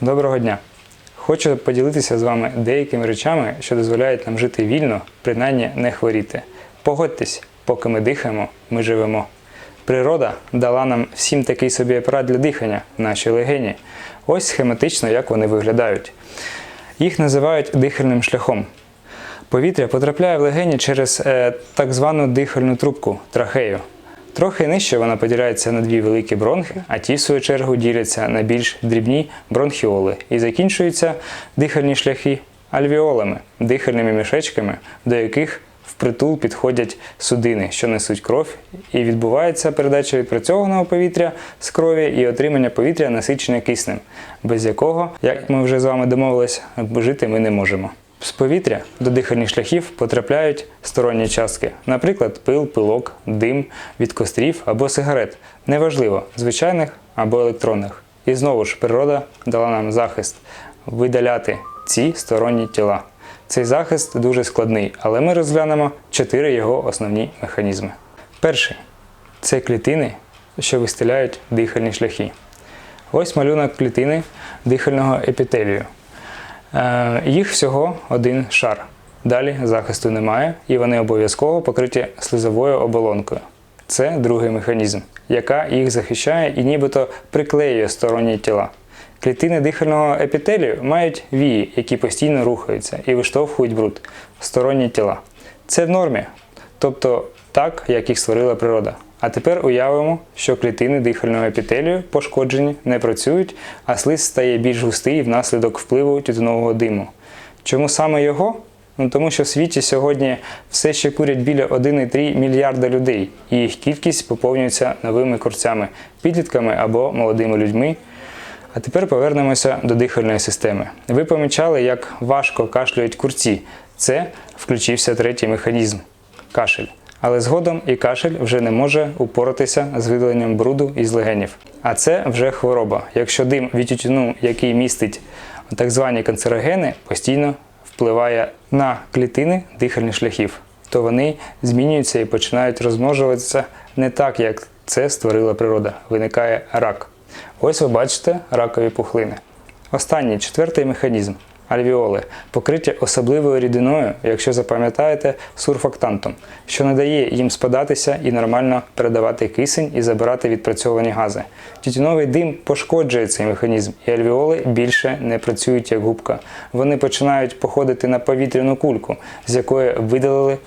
Доброго дня! Хочу поділитися з вами деякими речами, що дозволяють нам жити вільно, принаймні не хворіти. Погодьтесь, поки ми дихаємо, ми живемо. Природа дала нам всім такий собі апарат для дихання, наші легені. Ось схематично, як вони виглядають. Їх називають дихальним шляхом. Повітря потрапляє в легені через е, так звану дихальну трубку трахею. Трохи нижче вона поділяється на дві великі бронхи, а ті, в свою чергу, діляться на більш дрібні бронхіоли і закінчуються дихальні шляхи альвіолами, дихальними мішечками, до яких впритул підходять судини, що несуть кров, і відбувається передача відпрацьованого повітря з крові і отримання повітря насичене киснем, без якого, як ми вже з вами домовились, жити ми не можемо. З повітря до дихальних шляхів потрапляють сторонні частки, наприклад, пил, пилок, дим від кострів або сигарет. Неважливо, звичайних або електронних. І знову ж природа дала нам захист видаляти ці сторонні тіла. Цей захист дуже складний, але ми розглянемо чотири його основні механізми. Перший це клітини, що вистеляють дихальні шляхи. Ось малюнок клітини дихального епітелію. Е, Їх всього один шар. Далі захисту немає, і вони обов'язково покриті слизовою оболонкою. Це другий механізм, яка їх захищає і нібито приклеює сторонні тіла. Клітини дихального епітелію мають вії, які постійно рухаються і виштовхують бруд сторонні тіла. Це в нормі, тобто так, як їх створила природа. А тепер уявимо, що клітини дихального епітелію пошкоджені, не працюють, а слиз стає більш густий внаслідок впливу тютюнового диму. Чому саме його? Ну, тому що в світі сьогодні все ще курять біля 1,3 мільярда людей, і їх кількість поповнюється новими курцями, підлітками або молодими людьми. А тепер повернемося до дихальної системи. Ви помічали, як важко кашлюють курці. Це включився третій механізм кашель. Але згодом і кашель вже не може упоратися з видаленням бруду із легенів. А це вже хвороба. Якщо дим від тютюну, який містить так звані канцерогени, постійно впливає на клітини дихальних шляхів, то вони змінюються і починають розмножуватися не так, як це створила природа. Виникає рак. Ось ви бачите ракові пухлини. Останній четвертий механізм альвіоли покриті особливою рідиною, якщо запам'ятаєте, сурфактантом, що не дає їм спадатися і нормально передавати кисень і забирати відпрацьовані гази. Тютюновий дим пошкоджує цей механізм, і альвіоли більше не працюють як губка. Вони починають походити на повітряну кульку, з якої видалили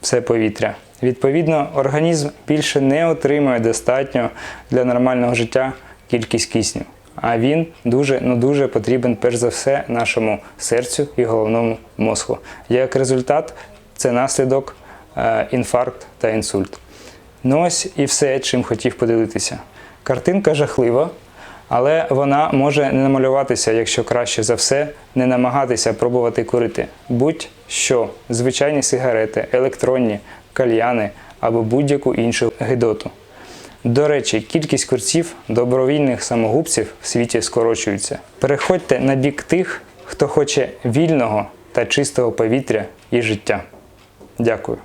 все повітря. Відповідно, організм більше не отримує достатньо для нормального життя кількість кисню. А він дуже ну дуже потрібен перш за все нашому серцю і головному мозку. Як результат, це наслідок е, інфаркт та інсульт. Ну ось і все, чим хотів поділитися. Картинка жахлива, але вона може не намалюватися, якщо краще за все не намагатися пробувати курити. Будь-що, звичайні сигарети, електронні, кальяни або будь-яку іншу гидоту. До речі, кількість курців добровільних самогубців в світі скорочується. Переходьте на бік тих, хто хоче вільного та чистого повітря і життя. Дякую.